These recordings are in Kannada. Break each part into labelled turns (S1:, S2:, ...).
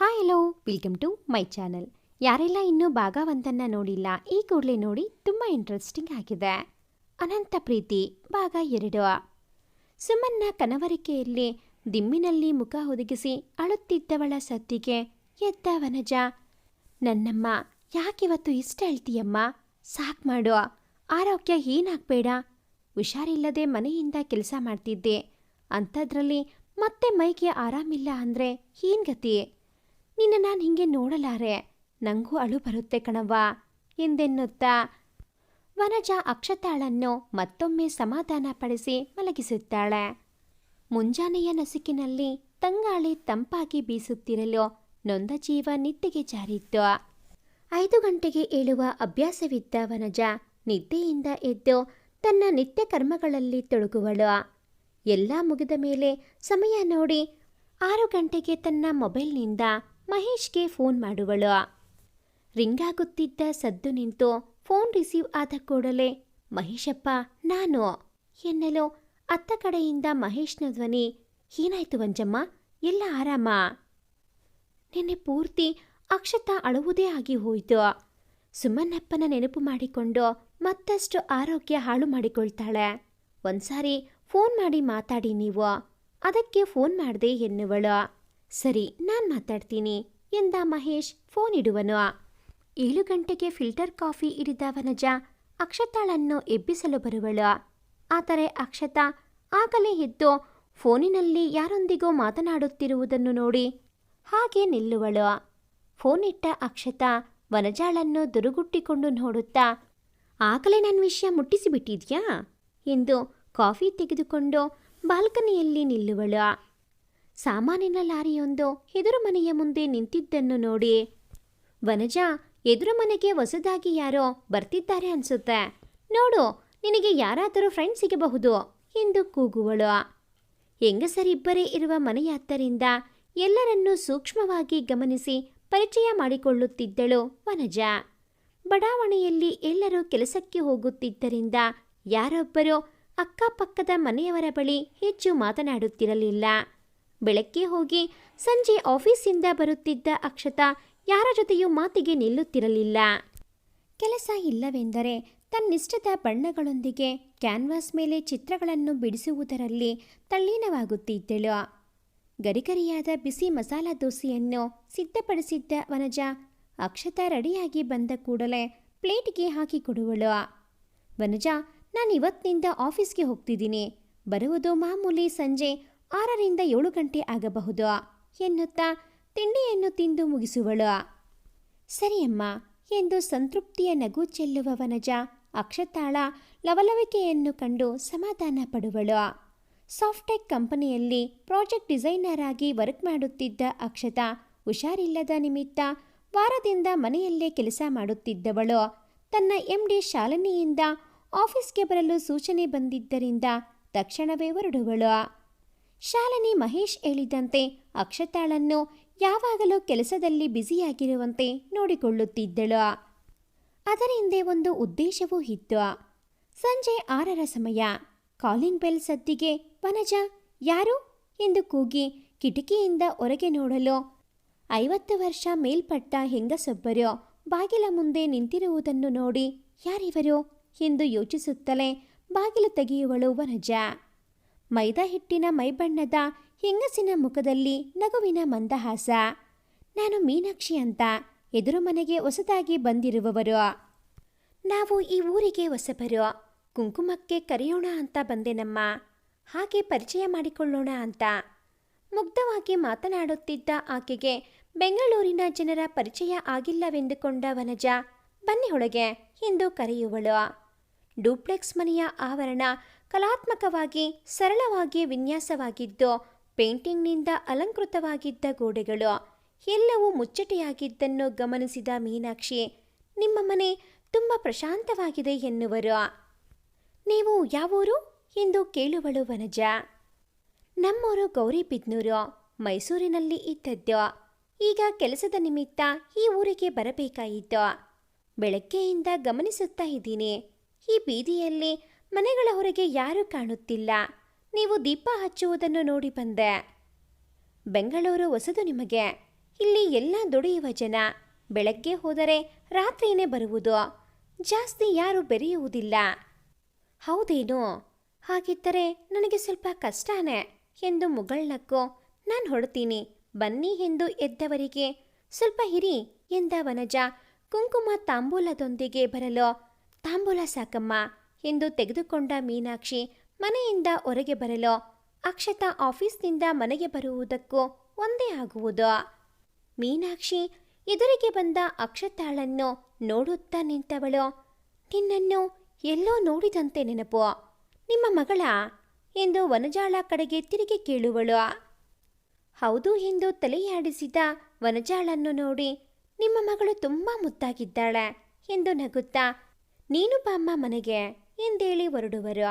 S1: Hi hello welcome to my channel ಯಾರೆಲ್ಲ ಇನ್ನೂ ಭಾಗವಂತನ್ನ ನೋಡಿಲ್ಲ, ಈ ಕೂಡಲೇ ನೋಡಿ ತುಂಬ ಇಂಟ್ರೆಸ್ಟಿಂಗ್ ಆಗಿದೆ. ಅನಂತ ಪ್ರೀತಿ, ಭಾಗ ಎರಡು. ಸುಮನ್ನ ಕನವರಿಕೆಯಲ್ಲಿ ದಿಮ್ಮಿನಲ್ಲಿ ಮುಖ ಒದಗಿಸಿ ಅಳುತ್ತಿದ್ದವಳ ಸತ್ತಿಗೆ ಎದ್ದ ವನಜ. ನನ್ನಮ್ಮ, ಯಾಕಿವತ್ತು ಇಷ್ಟ ಅಳ್ತೀಯಮ್ಮ ಸಾಕ್ ಮಾಡು. ಆರೋಗ್ಯ ಏನಾಗಬೇಡ ಹುಷಾರಿಲ್ಲದೆ ಮನೆಯಿಂದ ಕೆಲಸ ಮಾಡ್ತಿದ್ದೆ. ಅಂಥದ್ರಲ್ಲಿ ಮತ್ತೆ ಮೈಗೆ ಆರಾಮಿಲ್ಲ ಅಂದರೆ ಏನ್ ಗತಿ ನಿನ್ನ ನಾನು ಹಿಂಗೆ ನೋಡಲಾರೆ. ನಂಗೂ ಅಳು ಬರುತ್ತೆ ಕಣವ್ವ. ಎಂದೆನ್ನುತ್ತಾ? ವನಜ ಅಕ್ಷತಾಳನ್ನು ಮತ್ತೊಮ್ಮೆ ಸಮಾಧಾನ ಪಡಿಸಿ ಮಲಗಿಸುತ್ತಾಳೆ. ಮುಂಜಾನೆಯ ನಸುಕಿನಲ್ಲಿ ತಂಗಾಳಿ ತಂಪಾಗಿ ಬೀಸುತ್ತಿರಲು ನೊಂದ ಜೀವ ನಿದ್ದೆಗೆ ಜಾರಿತ್ತು. ಐದು ಗಂಟೆಗೆ ಏಳುವ ಅಭ್ಯಾಸವಿದ್ದ ವನಜ ನಿದ್ದೆಯಿಂದ ಎದ್ದು ತನ್ನ ನಿತ್ಯ ಕರ್ಮಗಳಲ್ಲಿ ತೊಡಗುವಳು. ಎಲ್ಲ ಮುಗಿದ ಮೇಲೆ ಸಮಯ ನೋಡಿ ಆರು ಗಂಟೆಗೆ ತನ್ನ ಮೊಬೈಲ್ನಿಂದ ಮಹೇಶ್ಗೆ ಫೋನ್ ಮಾಡುವಳು. ರಿಂಗಾಗುತ್ತಿದ್ದ ಸದ್ದು ನಿಂತು ಫೋನ್ ರಿಸೀವ್ ಆದ ಕೂಡಲೇ, ಮಹೇಶಪ್ಪ, ನಾನು. ಎನ್ನಲು, ಅತ್ತ ಕಡೆಯಿಂದ ಮಹೇಶ್ನ ಧ್ವನಿ, ಏನಾಯ್ತು ವಂಜಮ್ಮ ಎಲ್ಲ ಆರಾಮ? ನಿನ್ನೆ ಪೂರ್ತಿ ಅಕ್ಷತ ಅಳುವುದೇ ಆಗಿ ಹೋಯಿತು. ಸುಮ್ಮನಪ್ಪನ ನೆನಪು ಮಾಡಿಕೊಂಡು ಮತ್ತಷ್ಟು ಆರೋಗ್ಯ ಹಾಳು ಮಾಡಿಕೊಳ್ತಾಳೆ. ಒಂದ್ಸಾರಿ ಫೋನ್ ಮಾಡಿ ಮಾತಾಡಿ ನೀವು. ಅದಕ್ಕೆ ಫೋನ್ ಮಾಡಿದೆ ಎನ್ನುವಳು. ಸರಿ, ನಾನು ಮಾತಾಡ್ತೀನಿ, ಎಂದ ಮಹೇಶ್ ಫೋನ್ ಇಡುವನು. ಏಳು ಗಂಟೆಗೆ ಫಿಲ್ಟರ್ ಕಾಫಿ ಇಡಿದ ವನಜ ಅಕ್ಷತಾಳನ್ನು ಎಬ್ಬಿಸಲು ಬರುವಳು. ಆದರೆ ಅಕ್ಷತಾ ಆಗಲೇ ಎದ್ದು ಫೋನಿನಲ್ಲಿ ಯಾರೊಂದಿಗೋ ಮಾತನಾಡುತ್ತಿರುವುದನ್ನು ನೋಡಿ ಹಾಗೆ ನಿಲ್ಲುವಳು. ಫೋನ್ ಇಟ್ಟ ಅಕ್ಷತಾ ವನಜಾಳನ್ನು ದುರುಗುಟ್ಟಿಕೊಂಡು ನೋಡುತ್ತಾ, ಆಗಲೇ ನನ್ನ ವಿಷಯ ಮುಟ್ಟಿಸಿಬಿಟ್ಟಿದ್ಯಾ? ಎಂದು ಕಾಫಿ ತೆಗೆದುಕೊಂಡು ಬಾಲ್ಕನಿಯಲ್ಲಿ ನಿಲ್ಲುವಳು. ಸಾಮಾನಿನ ಲಾರಿಯೊಂದು ಎದುರು ಮನೆಯ ಮುಂದೆ ನಿಂತಿದ್ದನ್ನು ನೋಡಿ, ವನಜ, ಎದುರು ಮನೆಗೆ ಹೊಸದಾಗಿ ಯಾರೋ ಬರ್ತಿದ್ದಾರೆ ಅನ್ಸುತ್ತೆ. ನೋಡು, ನಿನಗೆ ಯಾರಾದರೂ ಫ್ರೆಂಡ್ ಸಿಗಬಹುದು, ಎಂದು ಕೂಗುವಳು. ಹೆಂಗಸರಿಬ್ಬರೇ ಇರುವ ಮನೆಯಾದ್ದರಿಂದ ಎಲ್ಲರನ್ನೂ ಸೂಕ್ಷ್ಮವಾಗಿ ಗಮನಿಸಿ ಪರಿಚಯ ಮಾಡಿಕೊಳ್ಳುತ್ತಿದ್ದಳು ವನಜ. ಬಡಾವಣೆಯಲ್ಲಿ ಎಲ್ಲರೂ ಕೆಲಸಕ್ಕೆ ಹೋಗುತ್ತಿದ್ದರಿಂದ ಯಾರೊಬ್ಬರೂ ಅಕ್ಕಪಕ್ಕದ ಮನೆಯವರ ಬಳಿ ಹೆಚ್ಚು ಮಾತನಾಡುತ್ತಿರಲಿಲ್ಲ. ಬೆಳಗ್ಗೆ ಹೋಗಿ ಸಂಜೆ ಆಫೀಸಿಂದ ಬರುತ್ತಿದ್ದ ಅಕ್ಷತಾ ಯಾರ ಜೊತೆಯೂ ಮಾತಿಗೆ ನಿಲ್ಲುತ್ತಿರಲಿಲ್ಲ. ಕೆಲಸ ಇಲ್ಲವೆಂದರೆ ತನ್ನಿಷ್ಟದ ಬಣ್ಣಗಳೊಂದಿಗೆ ಕ್ಯಾನ್ವಾಸ್ ಮೇಲೆ ಚಿತ್ರಗಳನ್ನು ಬಿಡಿಸುವುದರಲ್ಲಿ ತಲ್ಲೀನವಾಗುತ್ತಿದ್ದಳು. ಗರಿಗರಿಯಾದ ಬಿಸಿ ಮಸಾಲಾ ದೋಸೆಯನ್ನು ಸಿದ್ಧಪಡಿಸಿದ್ದ ವನಜ ಅಕ್ಷತ ರೆಡಿಯಾಗಿ ಬಂದ ಕೂಡಲೇ ಪ್ಲೇಟ್ಗೆ ಹಾಕಿಕೊಡುವಳು. ವನಜ ನಾನು ಇವತ್ತಿನಿಂದ ಆಫೀಸ್ಗೆ ಹೋಗ್ತಿದ್ದೀನಿ. ಬರುವುದು ಮಾಮೂಲಿ ಸಂಜೆ ಆರರಿಂದ ಏಳು ಗಂಟೆ ಆಗಬಹುದು, ಎನ್ನುತ್ತಾ ತಿಂಡಿಯನ್ನು ತಿಂದು ಮುಗಿಸುವಳು. ಸರಿಯಮ್ಮ ಎಂದು ಸಂತೃಪ್ತಿಯ ನಗು ಚೆಲ್ಲುವ ವನಜ ಅಕ್ಷತಾಳ ಲವಲವಿಕೆಯನ್ನು ಕಂಡು ಸಮಾಧಾನ ಪಡುವಳು. ಸಾಫ್ಟೆಕ್ ಕಂಪನಿಯಲ್ಲಿ ಪ್ರಾಜೆಕ್ಟ್ ಡಿಸೈನರ್ ಆಗಿ ವರ್ಕ್ ಮಾಡುತ್ತಿದ್ದ ಅಕ್ಷತಾ ಹುಷಾರಿಲ್ಲದ ನಿಮಿತ್ತ ವಾರದಿಂದ ಮನೆಯಲ್ಲೇ ಕೆಲಸ ಮಾಡುತ್ತಿದ್ದವಳು. ತನ್ನ ಎಂ ಡಿ ಶಾಲಿನಿಯಿಂದ ಆಫೀಸ್ಗೆ ಬರಲು ಸೂಚನೆ ಬಂದಿದ್ದರಿಂದ ತಕ್ಷಣವೇ ಹೊರಡುವಳು. ಶಾಲಿನಿ ಮಹೇಶ್ ಹೇಳಿದಂತೆ ಅಕ್ಷತಾಳನ್ನು ಯಾವಾಗಲೂ ಕೆಲಸದಲ್ಲಿ ಬ್ಯುಸಿಯಾಗಿರುವಂತೆ ನೋಡಿಕೊಳ್ಳುತ್ತಿದ್ದಳು. ಅದರ ಹಿಂದೆ ಒಂದು ಉದ್ದೇಶವೂ ಇತ್ತು. ಸಂಜೆ ಆರರ ಸಮಯ ಕಾಲಿಂಗ್ ಬೆಲ್ ಸದ್ದಿಗೆ, ವನಜ, ಯಾರು? ಎಂದು ಕೂಗಿ ಕಿಟಕಿಯಿಂದ ಹೊರಗೆ ನೋಡಲು ಐವತ್ತು ವರ್ಷ ಮೇಲ್ಪಟ್ಟ ಹೆಂಗಸೊಬ್ಬರು ಬಾಗಿಲ ಮುಂದೆ ನಿಂತಿರುವುದನ್ನು ನೋಡಿ, ಯಾರಿವರು? ಎಂದು ಯೋಚಿಸುತ್ತಲೇ ಬಾಗಿಲು ತೆಗೆಯುವಳು ವನಜ. ಮೈದಾ ಹಿಟ್ಟಿನ ಮೈಬಣ್ಣದ ಹೆಂಗಸಿನ ಮುಖದಲ್ಲಿ ನಗುವಿನ ಮಂದಹಾಸ. ನಾನು ಮೀನಾಕ್ಷಿ ಅಂತ ಎದುರು ಮನೆಗೆ ಹೊಸದಾಗಿ ಬಂದಿರುವವರು. ನಾವು ಈ ಊರಿಗೆ ಹೊಸಬರು. ಕುಂಕುಮಕ್ಕೆ ಕರೆಯೋಣ ಅಂತ ಬಂದೆನಮ್ಮ ಹಾಗೆ ಪರಿಚಯ ಮಾಡಿಕೊಳ್ಳೋಣ ಅಂತ. ಮುಗ್ಧವಾಗಿ ಮಾತನಾಡುತ್ತಿದ್ದ ಆಕೆಗೆ ಬೆಂಗಳೂರಿನ ಜನರ ಪರಿಚಯ ಆಗಿಲ್ಲವೆಂದುಕೊಂಡ ವನಜ, ಬನ್ನಿ ಒಳಗೆ, ಎಂದು ಕರೆಯುವಳು. ಡೂಪ್ಲೆಕ್ಸ್ ಮನೆಯ ಆವರಣ ಕಲಾತ್ಮಕವಾಗಿ, ಸರಳವಾಗಿ ವಿನ್ಯಾಸವಾಗಿದ್ದು, ಪೇಂಟಿಂಗ್ನಿಂದ ಅಲಂಕೃತವಾಗಿದ್ದ ಗೋಡೆಗಳು. ಎಲ್ಲವೂ ಮುಚ್ಚಟೆಯಾಗಿದ್ದನ್ನು ಗಮನಿಸಿದ ಮೀನಾಕ್ಷಿ, ನಿಮ್ಮ ಮನೆ ತುಂಬ ಪ್ರಶಾಂತವಾಗಿದೆ ಎನ್ನುವರು. ನೀವು ಯಾವೂರು? ಎಂದು ಕೇಳುವಳು ವನಜ. ನಮ್ಮೂರು ಗೌರಿಬಿದ್ನೂರು, ಮೈಸೂರಿನಲ್ಲಿ ಇದ್ದದ್ದು. ಈಗ ಕೆಲಸದ ನಿಮಿತ್ತ ಈ ಊರಿಗೆ ಬರಬೇಕಾಯಿತು. ಬೆಳಗ್ಗೆಯಿಂದ ಗಮನಿಸುತ್ತಾ ಇದ್ದೀನಿ. ಈ ಬೀದಿಯಲ್ಲಿ ಮನೆಗಳ ಹೊರಗೆ ಯಾರೂ ಕಾಣುತ್ತಿಲ್ಲ. ನೀವು ದೀಪ ಹಚ್ಚುವುದನ್ನು ನೋಡಿ ಬಂದೆ. ಬೆಂಗಳೂರು ಹೊಸದು ನಿಮಗೆ. ಇಲ್ಲಿ ಎಲ್ಲ ದುಡಿಯುವ ಜನ. ಬೆಳಗ್ಗೆ ಹೋದರೆ ರಾತ್ರಿಯೇ ಬರುವುದು. ಜಾಸ್ತಿ ಯಾರೂ ಬೆರೆಯುವುದಿಲ್ಲ. ಹೌದೇನು? ಹಾಗಿದ್ದರೆ ನನಗೆ ಸ್ವಲ್ಪ ಕಷ್ಟನೇ ಎಂದು ಮುಗಳ್ನಕ್ಕು ನಾನು ಹೊಡ್ತೀನಿ ಬನ್ನಿ ಎಂದು ಎದ್ದವರಿಗೆ. ಸ್ವಲ್ಪ ಹಿರಿ ಎಂದ ವನಜ. ಕುಂಕುಮ ತಾಂಬೂಲದೊಂದಿಗೆ ಬರಲು. ತಾಂಬೂಲ ಸಾಕಮ್ಮ. ಎಂದು ತೆಗೆದುಕೊಂಡ ಮೀನಾಕ್ಷಿ ಮನೆಯಿಂದ ಹೊರಗೆ ಬರಲು ಅಕ್ಷತಾ ಆಫೀಸ್ನಿಂದ ಮನೆಗೆ ಬರುವುದಕ್ಕೂ ಒಂದೇ ಆಗುವುದು. ಮೀನಾಕ್ಷಿ ಎದುರಿಗೆ ಬಂದ ಅಕ್ಷತಾಳನ್ನು ನೋಡುತ್ತಾ ನಿಂತವಳು. ನಿನ್ನನ್ನು ಎಲ್ಲೋ ನೋಡಿದಂತೆ ನೆನಪು. ನಿಮ್ಮ ಮಗಳ? ಎಂದು ವನಜಾಳ ಕಡೆಗೆ ತಿರುಗಿ ಕೇಳುವಳು. ಹೌದು ಎಂದು ತಲೆಯಾಡಿಸಿದ ವನಜಾಳನ್ನು ನೋಡಿ ನಿಮ್ಮ ಮಗಳು ತುಂಬಾ ಮುದ್ದಾಗಿದ್ದಾಳೆ ಎಂದು ನಗುತ್ತಾ, ನೀನು ಬಾಮ್ಮ ಮನೆಗೆ. ಎಂದೇಳಿ ಹೊರಡುವರು.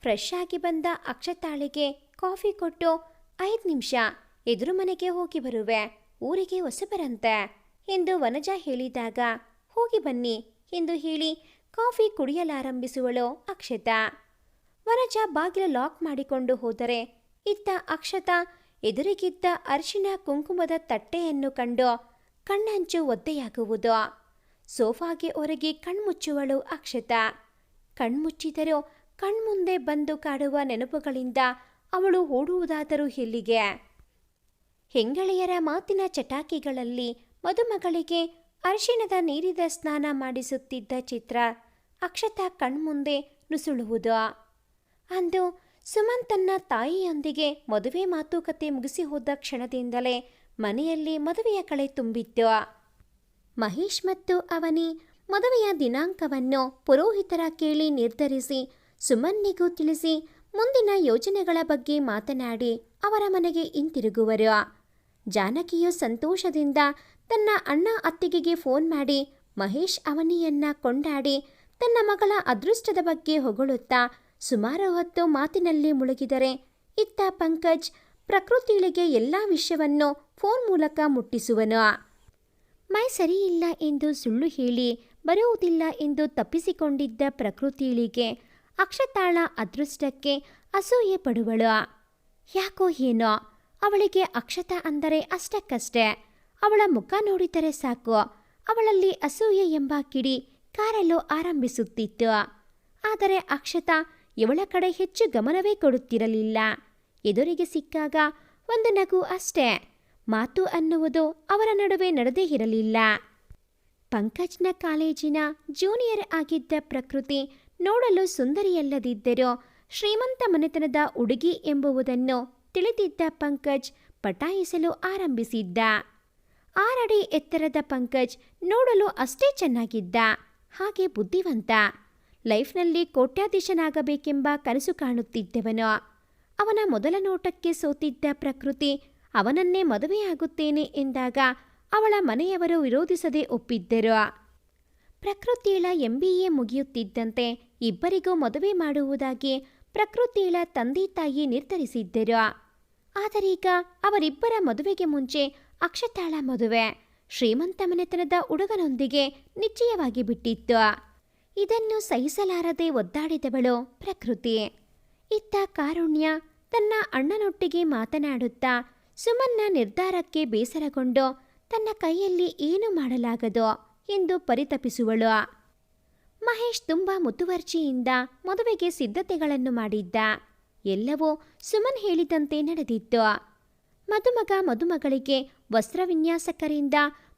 S1: ಫ್ರೆಶ್ ಆಗಿ ಬಂದ ಅಕ್ಷತಾಳಿಗೆ ಕಾಫಿ ಕೊಟ್ಟು ಐದು ನಿಮಿಷ ಎದುರು ಮನೆಗೆ ಹೋಗಿ ಬರುವೆ. ಊರಿಗೆ ಹೊಸಬರಂತೆ ಎಂದು ವನಜ ಹೇಳಿದಾಗ, ಹೋಗಿ ಬನ್ನಿ ಎಂದು ಹೇಳಿ ಕಾಫಿ ಕುಡಿಯಲಾರಂಭಿಸುವಳು ಅಕ್ಷತಾ. ವನಜ ಬಾಗಿಲು ಲಾಕ್ ಮಾಡಿಕೊಂಡು ಹೋದರೆ ಇತ್ತ ಅಕ್ಷತಾ ಎದುರಿಗಿದ್ದ ಅರಿಶಿನ ಕುಂಕುಮದ ತಟ್ಟೆಯನ್ನು ಕಂಡು ಕಣ್ಣಂಚು ಒದ್ದೆಯಾಗುವುದು. ಸೋಫಾಗೆ ಒರಗಿ ಕಣ್ಮುಚ್ಚುವಳು ಅಕ್ಷತಾ. ಕಣ್ಮುಚ್ಚಿದರೂ ಕಣ್ಮುಂದೆ ಬಂದು ಕಾಡುವ ನೆನಪುಗಳಿಂದ ಅವಳು ಓಡುವುದಾದರೂ ಎಲ್ಲಿಗೆ? ಹೆಂಗಳೆಯರ ಮಾತಿನ ಚಟಾಕಿಗಳಲ್ಲಿ ಮದುಮಗಳಿಗೆ ಅರಿಶಿಣದ ನೀರಿದ ಸ್ನಾನ ಮಾಡಿಸುತ್ತಿದ್ದ ಚಿತ್ರ ಅಕ್ಷತಾ ಕಣ್ಮುಂದೆ ನುಸುಳುವುದು. ಅಂದು ಸುಮನ್ ತನ್ನ ತಾಯಿಯೊಂದಿಗೆ ಮದುವೆ ಮಾತುಕತೆ ಮುಗಿಸಿ ಹೋದ ಕ್ಷಣದಿಂದಲೇ ಮನೆಯಲ್ಲಿ ಮದುವೆಯ ಕಳೆ ತುಂಬಿತ್ತು. ಮಹೇಶ್ ಮತ್ತು ಅವನಿ ಮದುವೆಯ ದಿನಾಂಕವನ್ನು ಪುರೋಹಿತರ ಕೇಳಿ ನಿರ್ಧರಿಸಿ, ಸುಮನ್ನಿಗೂ ತಿಳಿಸಿ ಮುಂದಿನ ಯೋಜನೆಗಳ ಬಗ್ಗೆ ಮಾತನಾಡಿ ಅವರ ಮನೆಗೆ ಹಿಂತಿರುಗುವರು. ಜಾನಕಿಯು ಸಂತೋಷದಿಂದ ತನ್ನ ಅಣ್ಣ ಅತ್ತಿಗೆಗೆ ಫೋನ್ ಮಾಡಿ ಮಹೇಶ್ ಅವನಿಯನ್ನ ಕೊಂಡಾಡಿ ತನ್ನ ಮಗಳ ಅದೃಷ್ಟದ ಬಗ್ಗೆ ಹೊಗಳುತ್ತಾ ಸುಮಾರು ಹೊತ್ತು ಮಾತಿನಲ್ಲಿ ಮುಳುಗಿದರೆ, ಇತ್ತ ಪಂಕಜ್ ಪ್ರಕೃತಿಳಿಗೆ ಎಲ್ಲ ವಿಷಯವನ್ನು ಫೋನ್ ಮೂಲಕ ಮುಟ್ಟಿಸುವನು. ಮೈ ಸರಿಯಿಲ್ಲ ಎಂದು ಸುಳ್ಳು ಹೇಳಿ ಬರುವುದಿಲ್ಲ ಎಂದು ತಪ್ಪಿಸಿಕೊಂಡಿದ್ದ ಪ್ರಕೃತಿಳಿಗೆ ಅಕ್ಷತಾಳ ಅದೃಷ್ಟಕ್ಕೆ ಅಸೂಯೆ ಪಡುವಳು. ಯಾಕೋ ಏನೋ, ಅವಳಿಗೆ ಅಕ್ಷತ ಅಂದರೆ ಅಷ್ಟಕ್ಕಷ್ಟೇ. ಅವಳ ಮುಖ ನೋಡಿದರೆ ಸಾಕು, ಅವಳಲ್ಲಿ ಅಸೂಯೆ ಎಂಬ ಕಿಡಿ ಕಾರಲು ಆರಂಭಿಸುತ್ತಿತ್ತು. ಆದರೆ ಅಕ್ಷತಾ ಇವಳ ಕಡೆ ಹೆಚ್ಚು ಗಮನವೇ ಕೊಡುತ್ತಿರಲಿಲ್ಲ. ಎದುರಿಗೆ ಸಿಕ್ಕಾಗ ಒಂದು ನಗು ಅಷ್ಟೇ, ಮಾತು ಅನ್ನುವುದು ಅವರ ನಡುವೆ ನಡೆದೇ ಇರಲಿಲ್ಲ. ಪಂಕಜ್ನ ಕಾಲೇಜಿನ ಜೂನಿಯರ್ ಆಗಿದ್ದ ಪ್ರಕೃತಿ ನೋಡಲು ಸುಂದರಿಯಲ್ಲದಿದ್ದರೂ ಶ್ರೀಮಂತ ಮನೆತನದ ಹುಡುಗಿ ಎಂಬುವುದನ್ನು ತಿಳಿದಿದ್ದ ಪಂಕಜ್ ಪಟಾಯಿಸಲು ಆರಂಭಿಸಿದ್ದ. ಆರಡಿ ಎತ್ತರದ ಪಂಕಜ್ ನೋಡಲು ಅಷ್ಟೇ ಚೆನ್ನಾಗಿದ್ದ, ಹಾಗೆ ಬುದ್ಧಿವಂತ. ಲೈಫ್ನಲ್ಲಿ ಕೋಟ್ಯಾಧೀಶನಾಗಬೇಕೆಂಬ ಕನಸು ಕಾಣುತ್ತಿದ್ದವನು. ಅವನ ಮೊದಲ ನೋಟಕ್ಕೆ ಸೋತಿದ್ದ ಪ್ರಕೃತಿ ಅವನನ್ನೇ ಮದುವೆಯಾಗುತ್ತೇನೆ ಎಂದಾಗ ಅವಳ ಮನೆಯವರು ವಿರೋಧಿಸದೆ ಒಪ್ಪಿದ್ದರು. ಪ್ರಕೃತಿಳ ಎ ಮುಗಿಯುತ್ತಿದ್ದಂತೆ ಇಬ್ಬರಿಗೂ ಮದುವೆ ಮಾಡುವುದಾಗಿ ಪ್ರಕೃತಿಳ ತಂದೆ ತಾಯಿ ನಿರ್ಧರಿಸಿದ್ದರು. ಆದರೀಗ ಅವರಿಬ್ಬರ ಮದುವೆಗೆ ಮುಂಚೆ ಅಕ್ಷತಾಳ ಮದುವೆ ಶ್ರೀಮಂತ ಮನೆತನದ ಹುಡುಗನೊಂದಿಗೆ ನಿಶ್ಚಯವಾಗಿ ಬಿಟ್ಟಿತ್ತು. ಇದನ್ನು ಸಹಿಸಲಾರದೆ ಒದ್ದಾಡಿದವಳು ಪ್ರಕೃತಿ. ಇತ್ತ ಕಾರುಣ್ಯ ತನ್ನ ಅಣ್ಣನೊಟ್ಟಿಗೆ ಮಾತನಾಡುತ್ತಾ ಸುಮನ್ನ ನಿರ್ಧಾರಕ್ಕೆ ಬೇಸರಗೊಂಡು ತನ್ನ ಕೈಯಲ್ಲಿ ಏನು ಮಾಡಲಾಗದು ಎಂದು ಪರಿತಪಿಸುವಳು. ಮಹೇಶ್ ತುಂಬ ಮುತುವರ್ಜಿಯಿಂದ ಮದುವೆಗೆ ಸಿದ್ಧತೆಗಳನ್ನು ಮಾಡಿದ್ದ. ಎಲ್ಲವೂ ಸುಮನ್ ಹೇಳಿದಂತೆ ನಡೆದಿತ್ತು. ಮದುಮಗ ಮದುಮಗಳಿಗೆ ವಸ್ತ್ರವಿನ್ಯಾಸಕರಿಂದ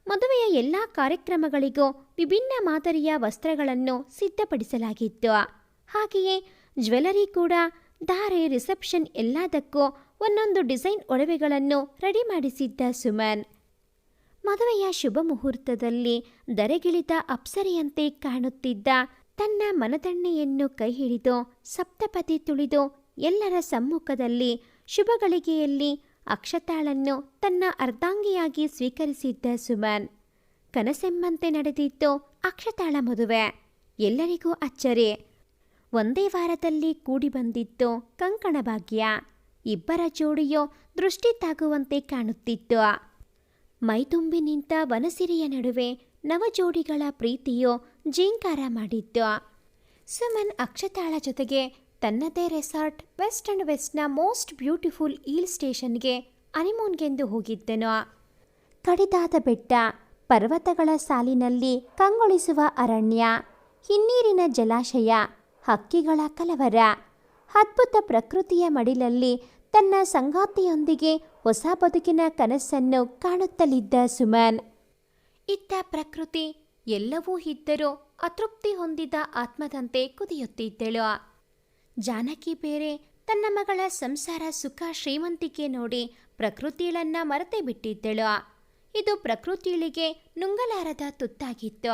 S1: ಮದುವೆಯ ಎಲ್ಲ ಕಾರ್ಯಕ್ರಮಗಳಿಗೂ ವಿಭಿನ್ನ ಮಾದರಿಯ ವಸ್ತ್ರಗಳನ್ನು ಸಿದ್ಧಪಡಿಸಲಾಗಿತ್ತು. ಹಾಗೆಯೇ ಜ್ಯುವೆಲರಿ ಕೂಡ ಧಾರೆ, ರಿಸೆಪ್ಷನ್ ಎಲ್ಲದಕ್ಕೂ ಒಂದೊಂದು ಡಿಸೈನ್ ಒಡವೆಗಳನ್ನು ರೆಡಿ ಮಾಡಿಸಿದ್ದ ಸುಮನ್. ಮದುವೆಯ ಶುಭ ಮುಹೂರ್ತದಲ್ಲಿ ದರೆಗಿಳಿದ ಅಪ್ಸರೆಯಂತೆ ಕಾಣುತ್ತಿದ್ದ ತನ್ನ ಮನದಣ್ಣೆಯನ್ನು ಕೈ ಹಿಡಿದು ಸಪ್ತಪದಿ ತುಳಿದು ಎಲ್ಲರ ಸಮ್ಮುಖದಲ್ಲಿ ಶುಭಗಳಿಗೆಯಲ್ಲಿ ಅಕ್ಷತಾಳನ್ನು ತನ್ನ ಅರ್ಧಾಂಗಿಯಾಗಿ ಸ್ವೀಕರಿಸಿದ್ದ ಸುಮನ್. ಕನಸೆಮ್ಮಂತೆ ನಡೆದಿತ್ತು ಅಕ್ಷತಾಳ ಮದುವೆ. ಎಲ್ಲರಿಗೂ ಅಚ್ಚರಿ. ಒಂದೇ ವಾರದಲ್ಲಿ ಕೂಡಿ ಬಂದಿತ್ತು ಕಂಕಣ ಭಾಗ್ಯ ಇಬ್ಬರ ಜೋಡಿಯೋ ದೃಷ್ಟಿ ತಾಗುವಂತೆ ಕಾಣುತ್ತಿತ್ತು. ಮೈತುಂಬಿ ನಿಂತ ವನಸಿರಿಯ ನಡುವೆ ನವಜೋಡಿಗಳ ಪ್ರೀತಿಯು ಜೀಂಕಾರ ಮಾಡಿತ್ತು ಸುಮನ್ ಅಕ್ಷತಾಳ ಜೊತೆಗೆ ತನ್ನದೇ ರೆಸಾರ್ಟ್ ವೆಸ್ಟ್ ಅಂಡ್ ವೆಸ್ಟ್ನ ಮೋಸ್ಟ್ ಬ್ಯೂಟಿಫುಲ್ ಈಲ್ ಸ್ಟೇಷನ್ಗೆ ಅನಿಮೂನ್ಗೆಂದು ಹೋಗಿದ್ದನು. ಕಡಿದಾದ ಬೆಟ್ಟ, ಪರ್ವತಗಳ ಸಾಲಿನಲ್ಲಿ ಕಂಗೊಳಿಸುವ ಅರಣ್ಯ, ಹಿನ್ನೀರಿನ ಜಲಾಶಯ, ಹಕ್ಕಿಗಳ ಕಲವರ, ಅದ್ಭುತ ಪ್ರಕೃತಿಯ ಮಡಿಲಲ್ಲಿ ತನ್ನ ಸಂಗಾತಿಯೊಂದಿಗೆ ಹೊಸ ಬದುಕಿನ ಕನಸನ್ನು ಕಾಣುತ್ತಲಿದ್ದ ಸುಮನ್. ಇತ್ತ ಪ್ರಕೃತಿ ಎಲ್ಲವೂ ಇದ್ದರೂ ಅತೃಪ್ತಿ ಹೊಂದಿದ ಆತ್ಮದಂತೆ ಕುದಿಯುತ್ತಿದ್ದಳು. ಜಾನಕಿ ಬೇರೆ ತನ್ನ ಮಗಳ ಸಂಸಾರ ಸುಖ ಶ್ರೀಮಂತಿಕೆ ನೋಡಿ ಪ್ರಕೃತಿಳನ್ನ ಮರೆತೇ ಬಿಟ್ಟಿದ್ದಳು. ಇದು ಪ್ರಕೃತಿಳಿಗೆ ನುಂಗಲಾರದ ತುತ್ತಾಗಿತ್ತು.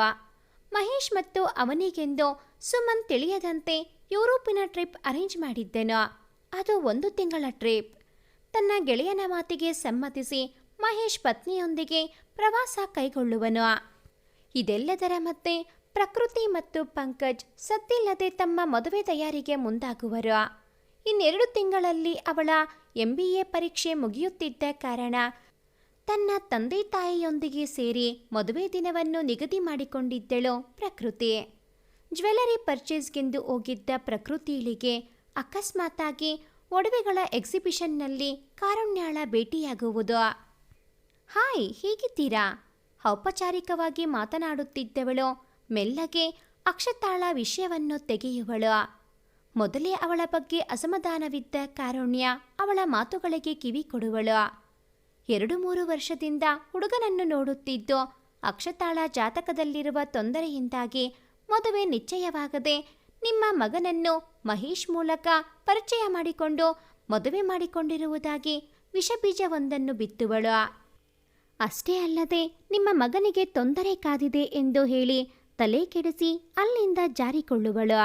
S1: ಮಹೇಶ್ ಮತ್ತು ಅವನಿಗೆಂದು ಸುಮನ್ ತಿಳಿಯದಂತೆ ಯುರೋಪಿನ ಟ್ರಿಪ್ ಅರೇಂಜ್ ಮಾಡಿದ್ದೆನು. ಅದು ಒಂದು ತಿಂಗಳ ಟ್ರಿಪ್. ತನ್ನ ಗೆಳೆಯನ ಮಾತಿಗೆ ಸಮ್ಮತಿಸಿ ಮಹೇಶ್ ಪತ್ನಿಯೊಂದಿಗೆ ಪ್ರವಾಸ ಕೈಗೊಳ್ಳುವನು. ಇದೆಲ್ಲದರ ಮತ್ತೆ ಪ್ರಕೃತಿ ಮತ್ತು ಪಂಕಜ್ ಸತ್ತಿಲ್ಲದೆ ತಮ್ಮ ಮದುವೆ ತಯಾರಿಗೆ ಮುಂದಾಗುವರು. ಇನ್ನೆರಡು ತಿಂಗಳಲ್ಲಿ ಅವಳ ಎಂಬಿಎ ಪರೀಕ್ಷೆ ಮುಗಿಯುತ್ತಿದ್ದ ಕಾರಣ ತನ್ನ ತಂದೆ ತಾಯಿಯೊಂದಿಗೆ ಸೇರಿ ಮದುವೆ ದಿನವನ್ನು ನಿಗದಿ ಮಾಡಿಕೊಂಡಿದ್ದಳು ಪ್ರಕೃತಿ. ಜ್ಯುವೆಲರಿ ಪರ್ಚೇಸ್ಗೆಂದು ಹೋಗಿದ್ದ ಪ್ರಕೃತಿಳಿಗೆ ಅಕಸ್ಮಾತಾಗಿ ಒಡವೆಗಳ ಎಕ್ಸಿಬಿಷನ್ನಲ್ಲಿ ಕಾರುಣ್ಯಾಳ ಭೇಟಿಯಾಗುವುದು. ಹಾಯ್, ಹೀಗಿದ್ದೀರಾ? ಔಪಚಾರಿಕವಾಗಿ ಮಾತನಾಡುತ್ತಿದ್ದವಳು. ಮೆಲ್ಲಗೆ ಅಕ್ಷತಾಳ ವಿಷಯವನ್ನು ತೆಗೆಯುವಳು. ಮೊದಲೇ ಅವಳ ಬಗ್ಗೆ ಅಸಮಾಧಾನವಿದ್ದ ಕಾರುಣ್ಯ ಅವಳ ಮಾತುಗಳಿಗೆ ಕಿವಿ ಕೊಡುವಳು. ಎರಡು ಮೂರು ವರ್ಷದಿಂದ ಹುಡುಗನನ್ನು ನೋಡುತ್ತಿದ್ದು, ಅಕ್ಷತಾಳ ಜಾತಕದಲ್ಲಿರುವ ತೊಂದರೆಯಿಂದಾಗಿ ಮದುವೆ ನಿಶ್ಚಯವಾಗದೆ ನಿಮ್ಮ ಮಗನನ್ನು ಮಹೇಶ್ ಮೂಲಕ ಪರಿಚಯ ಮಾಡಿಕೊಂಡು ಮದುವೆ ಮಾಡಿಕೊಂಡಿರುವುದಾಗಿ ವಿಷಬೀಜವೊಂದನ್ನು ಬಿತ್ತುವಳು. ಅಷ್ಟೇ ಅಲ್ಲದೆ ನಿಮ್ಮ ಮಗನಿಗೆ ತೊಂದರೆ ಕಾದಿದೆ ಎಂದು ಹೇಳಿ ತಲೆ ಕೆಡಿಸಿ ಅಲ್ಲಿಂದ ಜಾರಿಕೊಳ್ಳುವಳು.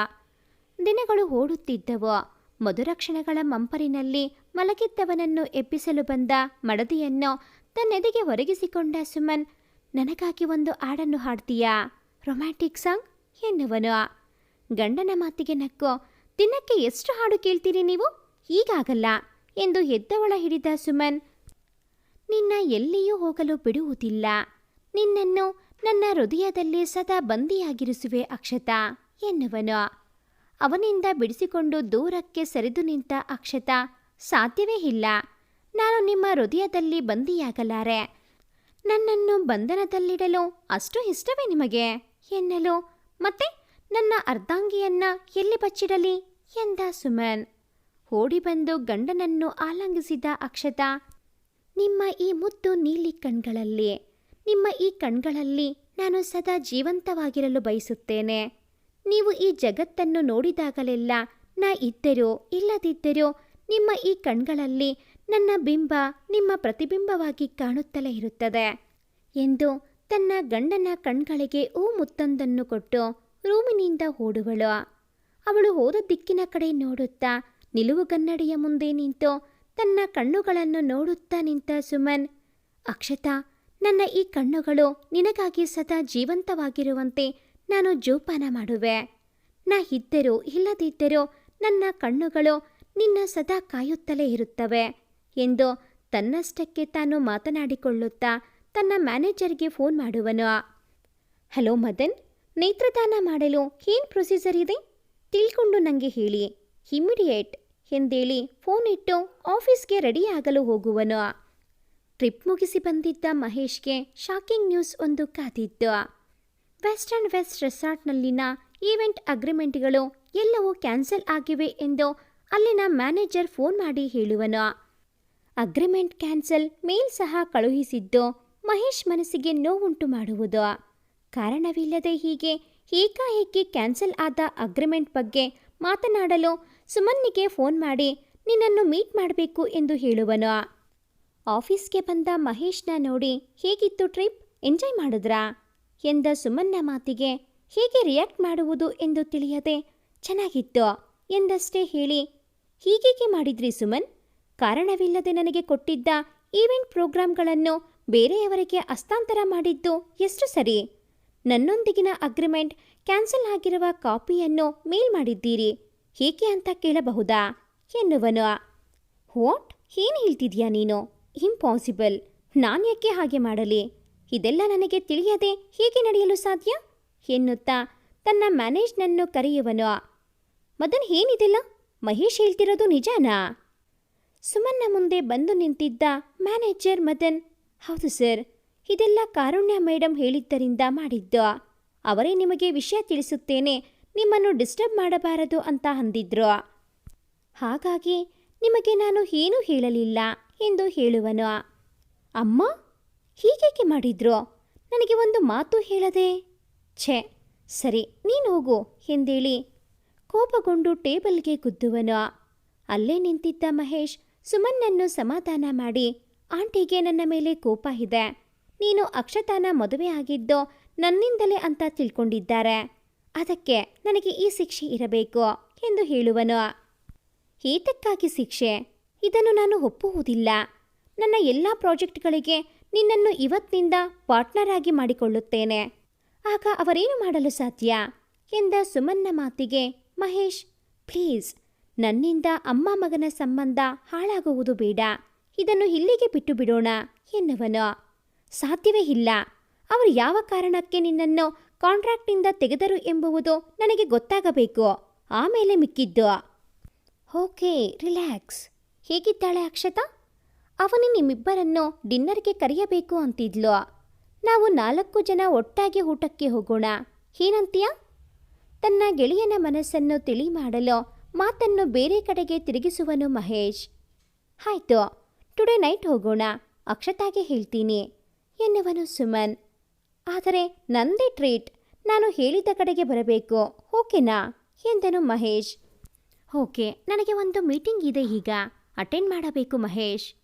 S1: ದಿನಗಳು ಓಡುತ್ತಿದ್ದವು. ಮಧುರಕ್ಷಣಗಳ ಮಂಪರಿನಲ್ಲಿ ಮಲಗಿದ್ದವನನ್ನು ಎಬ್ಬಿಸಲು ಬಂದ ಮಡದಿಯನ್ನು ತನ್ನೆದೆಗೆ ಒರಗಿಸಿಕೊಂಡ ಸುಮನ್, ನನಗಾಗಿ ಒಂದು ಹಾಡನ್ನು ಹಾಡ್ತೀಯಾ? Romantic song? ಎನ್ನುವನು. ಗಂಡನ ಮಾತಿಗೆ ನಕ್ಕು ದಿನಕ್ಕೆ ಎಷ್ಟು ಹಾಡು ಕೇಳ್ತೀರಿ ನೀವು? ಹೀಗಾಗಲ್ಲ, ಎಂದು ಎದ್ದವಳ ಹಿಡಿದ ಸುಮನ್. ನಿನ್ನ ಎಲ್ಲಿಯೂ ಹೋಗಲು ಬಿಡುವುದಿಲ್ಲ. ನಿನ್ನನ್ನು ನನ್ನ ಹೃದಯದಲ್ಲಿ ಸದಾ ಬಂದಿಯಾಗಿರಿಸುವೆ ಅಕ್ಷತಾ, ಎನ್ನುವನು. ಅವನಿಂದ ಬಿಡಿಸಿಕೊಂಡು ದೂರಕ್ಕೆ ಸರಿದು ನಿಂತ ಅಕ್ಷತ, ಸಾಧ್ಯವೇ ಇಲ್ಲ. ನಾನು ನಿಮ್ಮ ಹೃದಯದಲ್ಲಿ ಬಂದಿಯಾಗಲಾರೆ. ನನ್ನನ್ನು ಬಂಧನದಲ್ಲಿಡಲು ಅಷ್ಟು ಇಷ್ಟವೇ ನಿಮಗೆ? ಎನ್ನಲು, ಮತ್ತೆ ನನ್ನ ಅರ್ಧಾಂಗಿಯನ್ನ ಎಲ್ಲಿ ಬಚ್ಚಿಡಲಿ? ಎಂದ ಸುಮನ್. ಓಡಿ ಬಂದು ಗಂಡನನ್ನು ಆಲಂಗಿಸಿದ ಅಕ್ಷತಾ, ನಿಮ್ಮ ಈ ಮುದ್ದು ನೀಲಿ ಕಣ್ಗಳಲ್ಲಿ, ನಿಮ್ಮ ಈ ಕಣ್ಗಳಲ್ಲಿ ನಾನು ಸದಾ ಜೀವಂತವಾಗಿರಲು ಬಯಸುತ್ತೇನೆ. ನೀವು ಈ ಜಗತ್ತನ್ನು ನೋಡಿದಾಗಲೆಲ್ಲ ನಾ ಇದ್ದರೂ, ಇಲ್ಲದಿದ್ದರೂ, ನಿಮ್ಮ ಈ ಕಣ್ಗಳಲ್ಲಿ ನನ್ನ ಬಿಂಬ, ನಿಮ್ಮ ಪ್ರತಿಬಿಂಬವಾಗಿ ಕಾಣುತ್ತಲೇ ಇರುತ್ತದೆ. ಎಂದು ತನ್ನ ಗಂಡನ ಕಣ್ಗಳಿಗೆ ಹೂ ಮುತ್ತೊಂದನ್ನು ಕೊಟ್ಟು ರೂಮಿನಿಂದ ಓಡುವಳು. ಅವಳು ಹೋದ ದಿಕ್ಕಿನ ಕಡೆ ನೋಡುತ್ತಾ ನಿಲುವುಗನ್ನಡಿಯ ಮುಂದೆ ನಿಂತು ತನ್ನ ಕಣ್ಣುಗಳನ್ನು ನೋಡುತ್ತಾ ನಿಂತ ಸುಮನ್, ಅಕ್ಷತಾ, ನನ್ನ ಈ ಕಣ್ಣುಗಳು ನಿನಗಾಗಿ ಸದಾ ಜೀವಂತವಾಗಿರುವಂತೆ ನಾನು ಜೋಪಾನ ಮಾಡುವೆ. ನಾ ಇದ್ದರೂ, ಇಲ್ಲದಿದ್ದರೂ ನನ್ನ ಕಣ್ಣುಗಳು ನಿನ್ನ ಸದಾ ಕಾಯುತ್ತಲೇ ಇರುತ್ತವೆ ಎಂದು ತನ್ನಷ್ಟಕ್ಕೆ ತಾನು ಮಾತನಾಡಿಕೊಳ್ಳುತ್ತಾ ತನ್ನ ಮ್ಯಾನೇಜರ್ಗೆ ಫೋನ್ ಮಾಡುವನು. ಹಲೋ ಮದನ್ ನೇತ್ರದಾನ ಮಾಡಲು ಏನು ಪ್ರೊಸೀಜರ್ ಇದೆ? ತಿಳ್ಕೊಂಡು ನನಗೆ ಹೇಳಿ. ಇಮಿಡಿಯೇಟ್ ಎಂದೇಳಿ ಫೋನ್ ಇಟ್ಟು ಆಫೀಸ್ಗೆ ರೆಡಿಯಾಗಲು ಹೋಗುವನು. ಟ್ರಿಪ್ ಮುಗಿಸಿ ಬಂದಿದ್ದ ಮಹೇಶ್ಗೆ ಶಾಕಿಂಗ್ ನ್ಯೂಸ್ ಒಂದು ಕಾದಿತ್ತು. ವೆಸ್ಟ್ ಆ್ಯಂಡ್ ವೆಸ್ಟ್ ರೆಸಾರ್ಟ್ನಲ್ಲಿನ ಈವೆಂಟ್ ಅಗ್ರಿಮೆಂಟ್ಗಳು ಎಲ್ಲವೂ ಕ್ಯಾನ್ಸಲ್ ಆಗಿವೆ ಎಂದು ಅಲ್ಲಿನ ಮ್ಯಾನೇಜರ್ ಫೋನ್ ಮಾಡಿ ಹೇಳುವನು. ಅಗ್ರಿಮೆಂಟ್ ಕ್ಯಾನ್ಸಲ್ ಮೇಲ್ ಸಹ ಕಳುಹಿಸಿದ್ದು ಮಹೇಶ್ ಮನಸ್ಸಿಗೆ ನೋವುಂಟು ಮಾಡುವುದು. ಕಾರಣವಿಲ್ಲದೆ ಹೀಗೆ ಏಕಾಏಕಿ ಕ್ಯಾನ್ಸಲ್ ಆದ ಅಗ್ರಿಮೆಂಟ್ ಬಗ್ಗೆ ಮಾತನಾಡಲು ಸುಮನ್ನಿಗೆ ಫೋನ್ ಮಾಡಿ ನಿನ್ನನ್ನು ಮೀಟ್ ಮಾಡಬೇಕು ಎಂದು ಹೇಳುವನು. ಆಫೀಸ್ಗೆ ಬಂದ ಮಹೇಶ್ನ ನೋಡಿ ಹೇಗಿತ್ತು ಟ್ರಿಪ್? ಎಂಜಾಯ್ ಮಾಡಿದ್ರಾ? ಎಂದ ಸುಮನ್ನ ಮಾತಿಗೆ ಹೇಗೆ ರಿಯಾಕ್ಟ್ ಮಾಡುವುದು ಎಂದು ತಿಳಿಯದೆ ಚೆನ್ನಾಗಿತ್ತು ಎಂದಷ್ಟೇ ಹೇಳಿ, ಹೀಗೇಕೆ ಮಾಡಿದ್ರಿ ಸುಮನ್? ಕಾರಣವಿಲ್ಲದೆ ನನಗೆ ಕೊಟ್ಟಿದ್ದ ಈವೆಂಟ್ ಪ್ರೋಗ್ರಾಂಗಳನ್ನು ಬೇರೆಯವರಿಗೆ ಹಸ್ತಾಂತರ ಮಾಡಿದ್ದು ಎಷ್ಟು ಸರಿ? ನನ್ನೊಂದಿಗಿನ ಅಗ್ರಿಮೆಂಟ್ ಕ್ಯಾನ್ಸಲ್ ಆಗಿರುವ ಕಾಪಿಯನ್ನು ಮೇಲ್ ಮಾಡಿದ್ದೀರಿ. ಹೇಗೆ ಅಂತ ಕೇಳಬಹುದಾ? ಎನ್ನುವನು. ವಾಟ್? ಏನು ಹೇಳ್ತಿದ್ಯಾ ನೀನು? ಇಂಪಾಸಿಬಲ್. ನಾನು ಯಾಕೆ ಹಾಗೆ ಮಾಡಲಿ? ಇದೆಲ್ಲ ನನಗೆ ತಿಳಿಯದೆ ಹೇಗೆ ನಡೆಯಲು ಸಾಧ್ಯ? ಎನ್ನುತ್ತಾ ತನ್ನ ಮ್ಯಾನೇಜ್ನನ್ನು ಕರೆಯುವನು. ಮದನ್, ಏನಿದೆಲ್ಲ? ಮಹೇಶ್ ಹೇಳ್ತಿರೋದು ನಿಜಾನಾ? ಸುಮನ್ನ ಮುಂದೆ ಬಂದು ನಿಂತಿದ್ದ ಮ್ಯಾನೇಜರ್ ಮದನ್, ಹೌದು ಸರ್. ಇದೆಲ್ಲ ಕಾರುಣ್ಯ ಮೇಡಮ್ ಹೇಳಿದ್ದರಿಂದ ಮಾಡಿದ್ದು. ಅವರೇ ನಿಮಗೆ ವಿಷಯ ತಿಳಿಸುತ್ತೇನೆ. ನಿಮ್ಮನ್ನು ಡಿಸ್ಟರ್ಬ್ ಮಾಡಬಾರದು ಅಂತ ಅಂದಿದ್ರು. ಹಾಗಾಗಿ ನಿಮಗೆ ನಾನು ಏನೂ ಹೇಳಲಿಲ್ಲ ಎಂದು ಹೇಳುವನು. ಅಮ್ಮ, ಹೀಗೇಕೆ ಮಾಡಿದ್ರು? ನನಗೆ ಒಂದು ಮಾತು ಹೇಳದೆ. ಛೆ, ಸರಿ, ನೀನು ಹೋಗು ಎಂದೇಳಿ ಕೋಪಗೊಂಡು ಟೇಬಲ್ಗೆ ಗುದ್ದುವನು ಅಲ್ಲೇ ನಿಂತಿದ್ದ ಮಹೇಶ್ ಸುಮನ್ನನ್ನು ಸಮಾಧಾನ ಮಾಡಿ, ಆಂಟಿಗೆ ನನ್ನ ಮೇಲೆ ಕೋಪ ಇದೆ. ನೀನು ಅಕ್ಷತಾನ ಮದುವೆ ಆಗಿದ್ದೋ ನನ್ನಿಂದಲೇ ಅಂತ ತಿಳ್ಕೊಂಡಿದ್ದಾರೆ. ಅದಕ್ಕೆ ನನಗೆ ಈ ಶಿಕ್ಷೆ ಇರಬೇಕು ಎಂದು ಹೇಳುವನು. ಏತಕ್ಕಾಗಿ ಶಿಕ್ಷೆ. ಇದನ್ನು ನಾನು ಒಪ್ಪುವುದಿಲ್ಲ. ನನ್ನ ಎಲ್ಲ ಪ್ರಾಜೆಕ್ಟ್ಗಳಿಗೆ ನಿನ್ನನ್ನು ಇವತ್ತಿನಿಂದ ಪಾರ್ಟ್ನರ್ ಆಗಿ ಮಾಡಿಕೊಳ್ಳುತ್ತೇನೆ. ಆಗ ಅವರೇನು ಮಾಡಲು ಸಾಧ್ಯ? ಎಂದ ಸುಮನ್ನ ಮಾತಿಗೆ, ಮಹೇಶ್, ಪ್ಲೀಸ್, ನನ್ನಿಂದ ಅಮ್ಮ ಮಗನ ಸಂಬಂಧ ಹಾಳಾಗುವುದು ಬೇಡ. ಇದನ್ನು ಇಲ್ಲಿಗೆ ಬಿಟ್ಟು ಬಿಡೋಣ ಎನ್ನುವನು. ಸಾಧ್ಯವೇ ಇಲ್ಲ. ಅವರು ಯಾವ ಕಾರಣಕ್ಕೆ ನಿನ್ನನ್ನು ಕಾಂಟ್ರಾಕ್ಟ್ನಿಂದ ತೆಗೆದರು ಎಂಬುವುದು ನನಗೆ ಗೊತ್ತಾಗಬೇಕು. ಆಮೇಲೆ ಮಿಕ್ಕಿದ್ದು. Okay, relax. ಹೇಗಿದ್ದಾಳೆ ಅಕ್ಷತಾ? ಅವನು ನಿಮ್ಮಿಬ್ಬರನ್ನು ಡಿನ್ನರ್ಗೆ ಕರೆಯಬೇಕು ಅಂತಿದ್ಲು. ನಾವು ನಾಲ್ಕು ಜನ ಒಟ್ಟಾಗಿ ಊಟಕ್ಕೆ ಹೋಗೋಣ. ಏನಂತೀಯ? ತನ್ನ ಗೆಳೆಯನ ಮನಸ್ಸನ್ನು ತಿಳಿ ಮಾಡಲು ಮಾತನ್ನು ಬೇರೆ ಕಡೆಗೆ ತಿರುಗಿಸುವನು ಮಹೇಶ್. ಆಯ್ತು, ಟುಡೇ ನೈಟ್ ಹೋಗೋಣ. ಅಕ್ಷತಾಗೆ ಹೇಳ್ತೀನಿ. ಎನ್ನುವನು ಸುಮನ್. ಆದರೆ ನಂದೇ ಟ್ರೀಟ್. ನಾನು ಹೇಳಿದ ಕಡೆಗೆ ಬರಬೇಕು. ಓಕೆನಾ? ಎಂದನು ಮಹೇಶ್. ಓಕೆ, ನನಗೆ ಒಂದು ಮೀಟಿಂಗ್ ಇದೆ ಈಗ. ಅಟೆಂಡ್ ಮಾಡಬೇಕು ಮಹೇಶ್.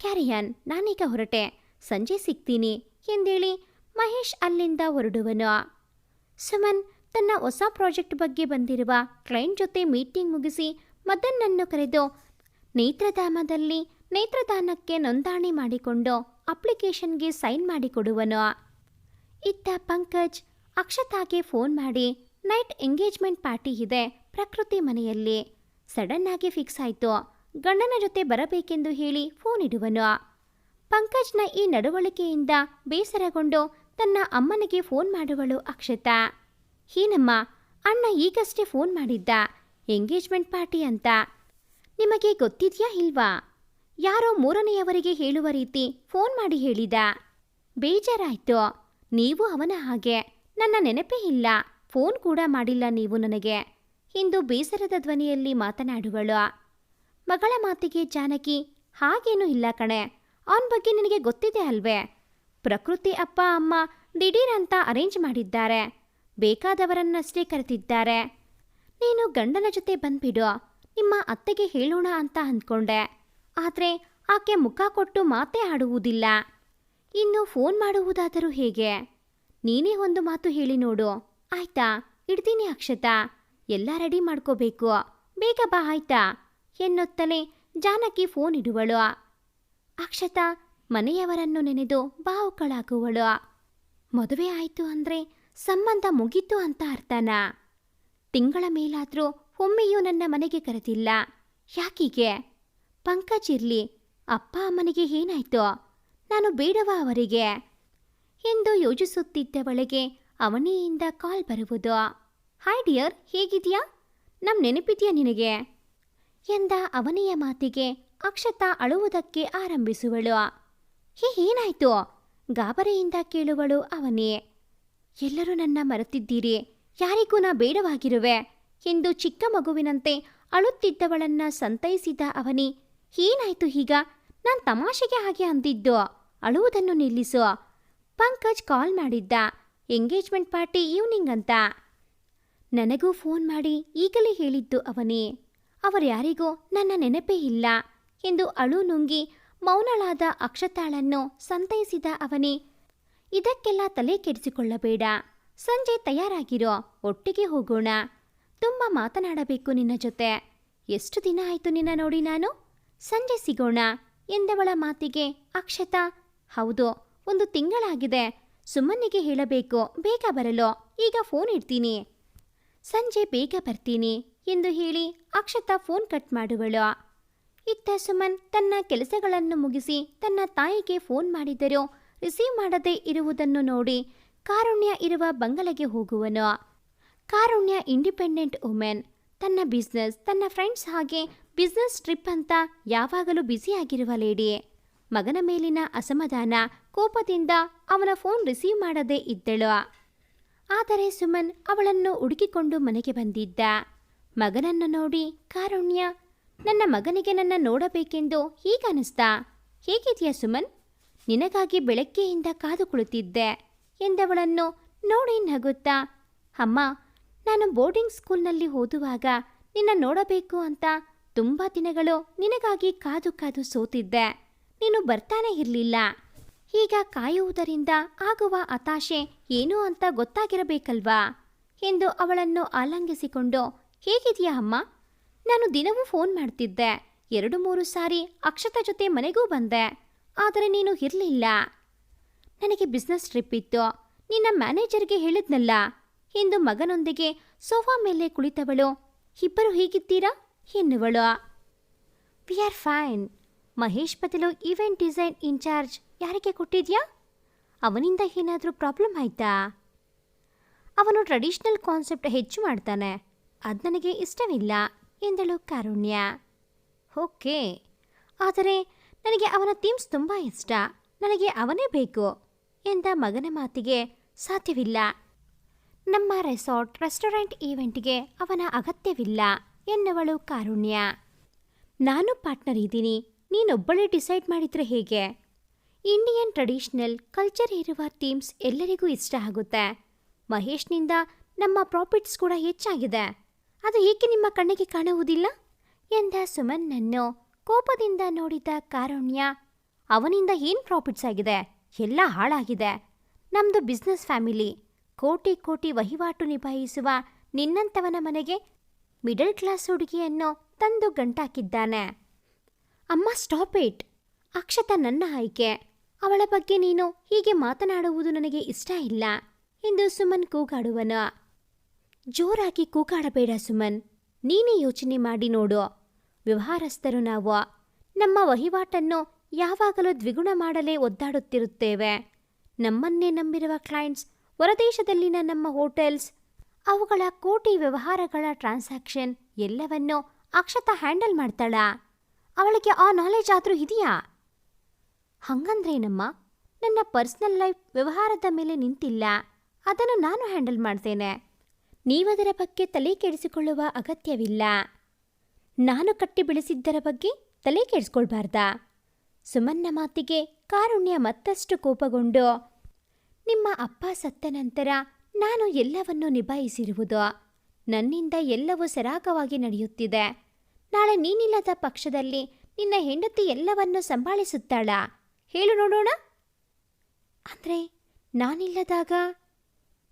S1: ಕ್ಯಾರಿಯನ್, ನಾನೀಗ ಹೊರಟೆ. ಸಂಜೆ ಸಿಗ್ತೀನಿ ಎಂದೇಳಿ ಮಹೇಶ್ ಅಲ್ಲಿಂದ ಹೊರಡುವನು. ಸುಮನ್, ತನ್ನ ಹೊಸ ಪ್ರಾಜೆಕ್ಟ್ ಬಗ್ಗೆ ಬಂದಿರುವ ಕ್ಲೈಂಟ್ ಜೊತೆ ಮೀಟಿಂಗ್ ಮುಗಿಸಿ ಮದನ್ನನ್ನು ಕರೆದು ನೇತ್ರಧಾಮದಲ್ಲಿ ನೇತ್ರದಾನಕ್ಕೆ ನೋಂದಣಿ ಮಾಡಿಕೊಂಡು ಅಪ್ಲಿಕೇಶನ್ಗೆ ಸೈನ್ ಮಾಡಿಕೊಡುವನು. ಇತ್ತ ಪಂಕಜ್ ಅಕ್ಷತಾಗೆ ಫೋನ್ ಮಾಡಿ, ನೈಟ್ ಎಂಗೇಜ್ಮೆಂಟ್ ಪಾರ್ಟಿ ಇದೆ ಪ್ರಕೃತಿ ಮನೆಯಲ್ಲಿ. ಸಡನ್ ಆಗಿ ಫಿಕ್ಸ್ ಆಯಿತು. ಗಂಡನ ಜೊತೆ ಬರಬೇಕೆಂದು ಹೇಳಿ ಫೋನ್ ಇಡುವನು. ಪಂಕಜ್ನ ಈ ನಡವಳಿಕೆಯಿಂದ ಬೇಸರಗೊಂಡು ತನ್ನ ಅಮ್ಮನಿಗೆ ಫೋನ್ ಮಾಡುವಳು ಅಕ್ಷತಾ. ಹೀನಮ್ಮ, ಅಣ್ಣ ಈಗಷ್ಟೇ ಫೋನ್ ಮಾಡಿದ್ದ ಎಂಗೇಜ್ಮೆಂಟ್ ಪಾರ್ಟಿ ಅಂತ. ನಿಮಗೆ ಗೊತ್ತಿದೆಯಾ ಇಲ್ವಾ? ಯಾರೋ ಮೂರನೆಯವರಿಗೆ ಹೇಳುವ ರೀತಿ ಫೋನ್ ಮಾಡಿ ಹೇಳಿದ. ಬೇಜಾರಾಯ್ತು. ನೀವು ಅವನ ಹಾಗೆ. ನನ್ನ ನೆನಪೇ ಇಲ್ಲ. ಫೋನ್ ಕೂಡ ಮಾಡಿಲ್ಲ ನೀವು ನನಗೆ. ಇಂದು ಬೇಸರದ ಧ್ವನಿಯಲ್ಲಿ ಮಾತನಾಡುವಳು. ಮಗಳ ಮಾತಿಗೆ ಜಾನಕಿ, ಹಾಗೇನೂ ಇಲ್ಲ ಕಣೆ. ಅವನ ಬಗ್ಗೆ ನಿನಗೆ ಗೊತ್ತಿದೆ ಅಲ್ವೇ? ಪ್ರಕೃತಿ ಅಪ್ಪ, ಅಮ್ಮ ದಿಢೀರ್ ಅರೇಂಜ್ ಮಾಡಿದ್ದಾರೆ. ಬೇಕಾದವರನ್ನಷ್ಟೇ ಕರೆತಿದ್ದಾರೆ ನೀನು ಗಂಡನ ಜೊತೆ ಬಂದ್ಬಿಡು. ನಿಮ್ಮ ಅತ್ತೆಗೆ ಹೇಳೋಣ ಅಂತ ಅಂದ್ಕೊಂಡೆ. ಆದರೆ ಆಕೆ ಮುಖ ಕೊಟ್ಟು ಮಾತೇ ಆಡುವುದಿಲ್ಲ. ಇನ್ನು ಫೋನ್ ಮಾಡುವುದಾದರೂ ಹೇಗೆ? ನೀನೇ ಒಂದು ಮಾತು ಹೇಳಿ ನೋಡು. ಆಯ್ತಾ? ಇಡ್ತೀನಿ ಅಕ್ಷತಾ. ಎಲ್ಲ ರೆಡಿ ಮಾಡ್ಕೋಬೇಕು. ಬೇಗ ಬಾ, ಆಯ್ತಾ? ಎನ್ನುತ್ತಲೇ ಜಾನಕಿ ಫೋನ್ ಇಡುವಳು. ಅಕ್ಷತಾ ಮನೆಯವರನ್ನು ನೆನೆದು ಬಾವುಕಳಾಗುವಳು. ಮದುವೆ ಆಯಿತು ಅಂದರೆ ಸಂಬಂಧ ಮುಗೀತು ಅಂತ ಅರ್ಥನ? ತಿಂಗಳ ಮೇಲಾದರೂ ಒಮ್ಮೆಯೂ ನನ್ನ ಮನೆಗೆ ಕರೆದಿಲ್ಲ. ಯಾಕೀಗೆ? ಪಂಕಜ್ ಇರ್ಲಿ. ಅಪ್ಪ ಅಮ್ಮನಿಗೆ ಏನಾಯ್ತು? ನಾನು ಬೇಡವಾ ಅವರಿಗೆ? ಎಂದು ಯೋಚಿಸುತ್ತಿದ್ದವಳಿಗೆ ಅವನಿಯಿಂದ ಕಾಲ್ ಬರುವುದು. ಹಾಯ್ ಡಿಯರ್ ಹೇಗಿದೆಯಾ ನಮ್ ನೆನಪಿದೆಯಾ ನಿನಗೆ? ಎಂದ ಅವನಿಯ ಮಾತಿಗೆ ಅಕ್ಷತಾ ಅಳುವುದಕ್ಕೆ ಆರಂಭಿಸುವಳು. ಹೇ, ಏನಾಯ್ತು? ಗಾಬರಿಯಿಂದ ಕೇಳುವಳು ಅವನೇ. ಎಲ್ಲರೂ ನನ್ನ ಮರೆತಿದ್ದೀರಿ. ಯಾರಿಗೂ ನಾ ಬೇಡವಾಗಿರುವೆ ಎಂದು ಚಿಕ್ಕ ಮಗುವಿನಂತೆ ಅಳುತ್ತಿದ್ದವಳನ್ನ ಸಂತೈಸಿದ ಅವನಿ ಏನಾಯ್ತು ಈಗ ನಾನ್ ತಮಾಷೆಗೆ ಹಾಗೆ ಅಂದಿದ್ದು. ಅಳುವುದನ್ನು ನಿಲ್ಲಿಸು. ಪಂಕಜ್ ಕಾಲ್ ಮಾಡಿದ್ದ. ಎಂಗೇಜ್ಮೆಂಟ್ ಪಾರ್ಟಿ ಈವ್ನಿಂಗ್ ಅಂತ. ನನಗೂ ಫೋನ್ ಮಾಡಿ ಈಗಲೇ ಹೇಳಿದ್ದು ಅವನೇ. ಅವರ್ಯಾರಿಗೂ ನನ್ನ ನೆನಪೇ ಇಲ್ಲ ಎಂದು ಅಳು ನುಂಗಿ ಮೌನಳಾದ ಅಕ್ಷತಾಳನ್ನು ಸಂತೈಸಿದ ಅವನೇ. ಇದಕ್ಕೆಲ್ಲ ತಲೆ ಕೆಡಿಸಿಕೊಳ್ಳಬೇಡ. ಸಂಜೆ ತಯಾರಾಗಿರೋ, ಒಟ್ಟಿಗೆ ಹೋಗೋಣ. ತುಂಬ ಮಾತನಾಡಬೇಕು ನಿನ್ನ ಜೊತೆ. ಎಷ್ಟು ದಿನ ಆಯಿತು ನಿನ್ನ ನೋಡಿ ನಾನು? ಸಂಜೆ ಸಿಗೋಣ ಎಂದವಳ ಮಾತಿಗೆ ಅಕ್ಷತಾ, ಹೌದು, ಒಂದು ತಿಂಗಳಾಗಿದೆ. ಸುಮ್ಮನಿಗೆ ಹೇಳಬೇಕು, ಬೇಗ ಬರಲು, ಈಗ ಫೋನ್ ಇಡ್ತೀನಿ. ಸಂಜೆ ಬೇಗ ಬರ್ತೀನಿ ಎಂದು ಹೇಳಿ ಅಕ್ಷತ ಫೋನ್ ಕಟ್ ಮಾಡುವಳು. ಇತ್ತ ಸುಮನ್ ತನ್ನ ಕೆಲಸಗಳನ್ನು ಮುಗಿಸಿ ತನ್ನ ತಾಯಿಗೆ ಫೋನ್ ಮಾಡಿದರೂ ರಿಸೀವ್ ಮಾಡದೇ ಇರುವುದನ್ನು ನೋಡಿ ಕಾರುಣ್ಯ ಇರುವ ಬಂಗಲೆಗೆ ಹೋಗುವನು. ಕಾರುಣ್ಯ ಇಂಡಿಪೆಂಡೆಂಟ್ ವುಮೆನ್, ತನ್ನ ಬಿಸ್ನೆಸ್, ತನ್ನ ಫ್ರೆಂಡ್ಸ್ ಹಾಗೆ ಬಿಸ್ನೆಸ್ ಟ್ರಿಪ್ ಅಂತ ಯಾವಾಗಲೂ ಬ್ಯುಸಿಯಾಗಿರುವ ಲೇಡಿ. ಮಗನ ಮೇಲಿನ ಅಸಮಾಧಾನ, ಕೋಪದಿಂದ ಅವನ ಫೋನ್ ರಿಸೀವ್ ಮಾಡದೇ ಇದ್ದಳು. ಆದರೆ ಸುಮನ್ ಅವಳನ್ನು ಹುಡುಕಿಕೊಂಡು ಮನೆಗೆ ಬಂದಿದ್ದ. ಮಗನನ್ನು ನೋಡಿ, ಕಾರುಣ್ಯ, ನನ್ನ ಮಗನಿಗೆ ನನ್ನ ನೋಡಬೇಕೆಂದು ಹೀಗನಿಸ್ತಾ ಹೇಗಿದೆಯಾ ಸುಮನ್? ನಿನಗಾಗಿ ಬೆಳಗ್ಗೆಯಿಂದ ಕಾದು ಕುಳಿತಿದ್ದೆ ಎಂದವಳನ್ನು ನೋಡಿ ನಗುತ್ತಾ, ಅಮ್ಮ, ನಾನು ಬೋರ್ಡಿಂಗ್ ಸ್ಕೂಲ್ನಲ್ಲಿ ಓದುವಾಗ ನಿನ್ನ ನೋಡಬೇಕು ಅಂತ ತುಂಬ ದಿನಗಳು ನಿನಗಾಗಿ ಕಾದು ಕಾದು ಸೋತಿದ್ದೆ. ನೀನು ಬರ್ತಾನೆ ಇರಲಿಲ್ಲ. ಈಗ ಕಾಯುವುದರಿಂದ ಆಗುವ ಹತಾಶೆ ಏನು ಅಂತ ಗೊತ್ತಾಗಿರಬೇಕಲ್ವಾ? ಎಂದು ಅವಳನ್ನು ಆಲಂಗಿಸಿಕೊಂಡು, ಹೇಗಿದೆಯಾ ಅಮ್ಮ? ನಾನು ದಿನವೂ ಫೋನ್ ಮಾಡ್ತಿದ್ದೆ. ಎರಡು ಮೂರು ಸಾರಿ ಅಕ್ಷತ ಜೊತೆ ಮನೆಗೂ ಬಂದೆ. ಆದರೆ ನೀನು ಇರಲಿಲ್ಲ. ನನಗೆ ಬಿಸ್ನೆಸ್ ಟ್ರಿಪ್ ಇತ್ತು. ನಿನ್ನ ಮ್ಯಾನೇಜರ್ಗೆ ಹೇಳಿದ್ನಲ್ಲ? ಎಂದು ಮಗನೊಂದಿಗೆ ಸೋಫಾ ಮೇಲೆ ಕುಳಿತವಳು, ಇಬ್ಬರು ಹೀಗಿದ್ದೀರಾ? ಎನ್ನುವಳು ವಿ ಆರ್ ಫೈನ್ ಮಹೇಶ್ ಬದಲು ಈವೆಂಟ್ ಡಿಸೈನ್ ಇನ್ಚಾರ್ಜ್ ಯಾರಿಗೆ ಕೊಟ್ಟಿದ್ಯಾ? ಅವನಿಂದ ಏನಾದರೂ ಪ್ರಾಬ್ಲಮ್ ಆಯ್ತಾ? ಅವನು ಟ್ರೆಡಿಷ್ನಲ್ ಕಾನ್ಸೆಪ್ಟ್ ಹೆಚ್ಚು ಮಾಡ್ತಾನೆ. ಅದು ನನಗೆ ಇಷ್ಟವಿಲ್ಲ, ಎಂದಳು ಕಾರುಣ್ಯ. ಓಕೆ. ಆದರೆ ನನಗೆ ಅವನ ಥೀಮ್ಸ್ ತುಂಬ ಇಷ್ಟ. ನನಗೆ ಅವನೇ ಬೇಕು, ಎಂದ ಮಗನ ಮಾತಿಗೆ ಸಾಧ್ಯವಿಲ್ಲ. ನಮ್ಮ ರೆಸಾರ್ಟ್ ರೆಸ್ಟೋರೆಂಟ್ ಈವೆಂಟ್ಗೆ ಅವನ ಅಗತ್ಯವಿಲ್ಲ. ಎನ್ನುವಳು ಕಾರುಣ್ಯ. ನಾನು ಪಾರ್ಟ್ನರ್ ಇದ್ದೀನಿ. ನೀನೊಬ್ಬಳೇ ಡಿಸೈಡ್ ಮಾಡಿದ್ರೆ ಹೇಗೆ? ಇಂಡಿಯನ್ ಟ್ರೆಡಿಷನಲ್ ಕಲ್ಚರ್ ಇರುವ ಥೀಮ್ಸ್ ಎಲ್ಲರಿಗೂ ಇಷ್ಟ ಆಗುತ್ತೆ. ಮಹೇಶ್ನಿಂದ ನಮ್ಮ ಪ್ರಾಫಿಟ್ಸ್ ಕೂಡ ಹೆಚ್ಚಾಗಿದೆ. ಅದು ಏಕೆ ನಿಮ್ಮ ಕಣ್ಣಿಗೆ ಕಾಣುವುದಿಲ್ಲ? ಎಂದ ಸುಮನ್ನನ್ನು ಕೋಪದಿಂದ ನೋಡಿದ ಕಾರುಣ್ಯ, ಅವನಿಂದ ಏನು ಪ್ರಾಫಿಟ್ಸ್ ಆಗಿದೆ? ಎಲ್ಲ ಹಾಳಾಗಿದೆ. ನಮ್ಮದು ಬಿಸ್ನೆಸ್ ಫ್ಯಾಮಿಲಿ. ಕೋಟಿ ಕೋಟಿ ವಹಿವಾಟು ನಿಭಾಯಿಸುವ ನಿನ್ನಂಥವನ ಮನೆಗೆ ಮಿಡಲ್ ಕ್ಲಾಸ್ ಹುಡುಗಿಯನ್ನು ತಂದು ಗಂಟಾಕಿದ್ದಾನೆ. ಅಮ್ಮ ಸ್ಟಾಪ್ ಇಟ್ ಅಕ್ಷತ ನನ್ನ ಆಯ್ಕೆ. ಅವಳ ಬಗ್ಗೆ ನೀನು ಹೀಗೆ ಮಾತನಾಡುವುದು ನನಗೆ ಇಷ್ಟ ಇಲ್ಲ, ಎಂದು ಸುಮನ್ ಕೂಗಾಡುವನು. ಜೋರಾಗಿ ಕೂಗಾಡಬೇಡ ಸುಮನ್, ನೀನೇ ಯೋಚನೆ ಮಾಡಿ ನೋಡು. ವ್ಯವಹಾರಸ್ಥರು ನಾವು, ನಮ್ಮ ವಹಿವಾಟನ್ನು ಯಾವಾಗಲೂ ದ್ವಿಗುಣ ಮಾಡಲೇ ಒದ್ದಾಡುತ್ತಿರುತ್ತೇವೆ. ನಮ್ಮನ್ನೇ ನಂಬಿರುವ ಕ್ಲೈಂಟ್ಸ್ ಹೊರದೇಶದಲ್ಲಿನ ನಮ್ಮ ಹೋಟೆಲ್ಸ್ ಅವುಗಳ ಕೋಟಿ ವ್ಯವಹಾರಗಳ ಟ್ರಾನ್ಸಾಕ್ಷನ್ ಎಲ್ಲವನ್ನೂ ಅಕ್ಷತ ಹ್ಯಾಂಡಲ್ ಮಾಡ್ತಾಳ. ಅವಳಿಗೆ ಆ ನಾಲೆಜ್ ಆದರೂ ಇದೆಯಾ? ಹಂಗಂದ್ರೇನಮ್ಮ, ನನ್ನ ಪರ್ಸ್ನಲ್ ಲೈಫ್ ವ್ಯವಹಾರದ ಮೇಲೆ ನಿಂತಿಲ್ಲ. ಅದನ್ನು ನಾನು ಹ್ಯಾಂಡಲ್ ಮಾಡ್ತೇನೆ. ನೀವದರ ಬಗ್ಗೆ ತಲೆ ಕೆಡಿಸಿಕೊಳ್ಳುವ ಅಗತ್ಯವಿಲ್ಲ. ನಾನು ಕಟ್ಟಿ ಬೆಳೆಸಿದ್ದರ ಬಗ್ಗೆ ತಲೆ ಕೆಡಿಸ್ಕೊಳ್ಬಾರ್ದ? ಸುಮನ್ನ ಮಾತಿಗೆ ಕಾರುಣ್ಯ ಮತ್ತಷ್ಟು ಕೋಪಗೊಂಡು, ನಿಮ್ಮ ಅಪ್ಪ ಸತ್ತ ನಂತರ ನಾನು ಎಲ್ಲವನ್ನೂ ನಿಭಾಯಿಸಿರುವುದು ನನ್ನಿಂದ ಎಲ್ಲವೂ ಸರಾಗವಾಗಿ ನಡೆಯುತ್ತಿದೆ. ನಾಳೆ ನೀನಿಲ್ಲದ ಪಕ್ಷದಲ್ಲಿ ನಿನ್ನ ಹೆಂಡತಿ ಎಲ್ಲವನ್ನೂ ಸಂಭಾಳಿಸುತ್ತಾಳ? ಹೇಳು ನೋಡೋಣ. ಅಂದ್ರೆ ನಾನಿಲ್ಲದಾಗ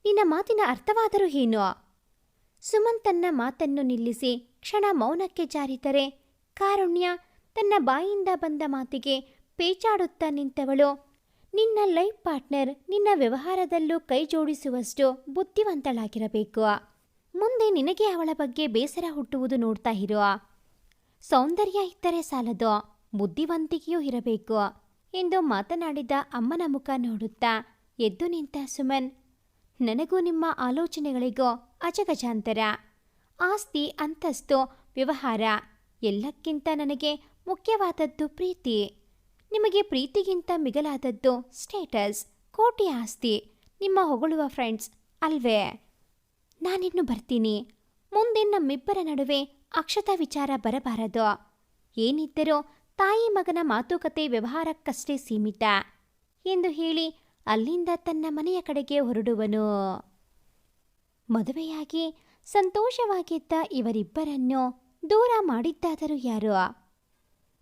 S1: ನಿನ್ನ ಮಾತಿನ ಅರ್ಥವಾದರೂ ಏನು? ಸುಮನ್ ತನ್ನ ಮಾತನ್ನು ನಿಲ್ಲಿಸಿ ಕ್ಷಣ ಮೌನಕ್ಕೆ ಜಾರಿದರೆ ಕಾರುಣ್ಯ ತನ್ನ ಬಾಯಿಂದ ಬಂದ ಮಾತಿಗೆ ಪೇಚಾಡುತ್ತಾ ನಿಂತವಳು. ನಿನ್ನ ಲೈಫ್ ಪಾರ್ಟ್ನರ್ ನಿನ್ನ ವ್ಯವಹಾರದಲ್ಲೂ ಕೈ ಜೋಡಿಸುವಷ್ಟು ಬುದ್ಧಿವಂತಳಾಗಿರಬೇಕು. ಮುಂದೆ ನಿನಗೆ ಅವಳ ಬಗ್ಗೆ ಬೇಸರ ಹುಟ್ಟುವುದು ನೋಡ್ತಾ ಇರೋ. ಸೌಂದರ್ಯ ಇದ್ದರೆ ಸಾಲದು, ಬುದ್ಧಿವಂತಿಕೆಯೂ ಇರಬೇಕು. ಎಂದು ಮಾತನಾಡಿದ ಅಮ್ಮನ ಮುಖ ನೋಡುತ್ತಾ ಎದ್ದು ನಿಂತ ಸುಮನ್, ನನಗೂ ನಿಮ್ಮ ಆಲೋಚನೆಗಳಿಗೂ ಅಜಗಜಾಂತರ. ಆಸ್ತಿ, ಅಂತಸ್ತು, ವ್ಯವಹಾರ ಎಲ್ಲಕ್ಕಿಂತ ನನಗೆ ಮುಖ್ಯವಾದದ್ದು ಪ್ರೀತಿ. ನಿಮಗೆ ಪ್ರೀತಿಗಿಂತ ಮಿಗಲಾದದ್ದು ಸ್ಟೇಟಸ್, ಕೋಟಿ ಆಸ್ತಿ, ನಿಮ್ಮ ಹೊಗಳುವ ಫ್ರೆಂಡ್ಸ್ ಅಲ್ವೇ? ನಾನಿನ್ನು ಬರ್ತೀನಿ. ಮುಂದೆ ನಮ್ಮಿಬ್ಬರ ನಡುವೆ ಅಕ್ಷತಾ ವಿಚಾರ ಬರಬಾರದು. ಏನಿದ್ದರೂ ತಾಯಿ ಮಗನ ಮಾತುಕತೆ ವ್ಯವಹಾರಕ್ಕಷ್ಟೇ ಸೀಮಿತ. ಎಂದು ಹೇಳಿ ಅಲ್ಲಿಂದ ತನ್ನ ಮನೆಯ ಕಡೆಗೆ ಹೊರಡುವನು. ಮದುವೆಯಾಗಿ ಸಂತೋಷವಾಗಿದ್ದ ಇವರಿಬ್ಬರನ್ನು ದೂರ ಮಾಡಿದ್ದಾದರೂ ಯಾರು?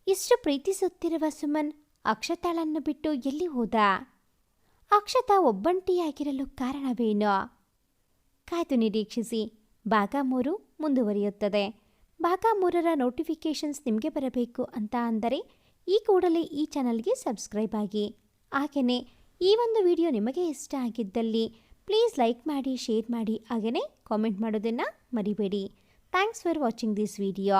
S1: ಇಷ್ಟು ಪ್ರೀತಿಸುತ್ತಿರುವ ಸುಮನ್ ಅಕ್ಷತಾಳನ್ನು ಬಿಟ್ಟು ಎಲ್ಲಿ ಹೋದ? ಅಕ್ಷತಾ ಒಬ್ಬಂಟಿಯಾಗಿರಲು ಕಾರಣವೇನು? ಕಾಯ್ದು ನಿರೀಕ್ಷಿಸಿ. ಭಾಗ ಮೂರು ಮುಂದುವರಿಯುತ್ತದೆ. ಭಾಗ ಮೂರರ ನೋಟಿಫಿಕೇಷನ್ಸ್ ನಿಮಗೆ ಬರಬೇಕು ಅಂತ ಅಂದರೆ ಈ ಕೂಡಲೇ ಈ ಚಾನಲ್ಗೆ ಸಬ್ಸ್ಕ್ರೈಬ್ ಆಗಿ. ಹಾಗೆಯೇ ಈ ಒಂದು ವಿಡಿಯೋ ನಿಮಗೆ ಇಷ್ಟ ಆಗಿದ್ದಲ್ಲಿ ಪ್ಲೀಸ್ ಲೈಕ್ ಮಾಡಿ, ಶೇರ್ ಮಾಡಿ, ಹಾಗೆಯೇ ಕಾಮೆಂಟ್ ಮಾಡೋದನ್ನು ಮರಿಬೇಡಿ. Thanks for watching this video.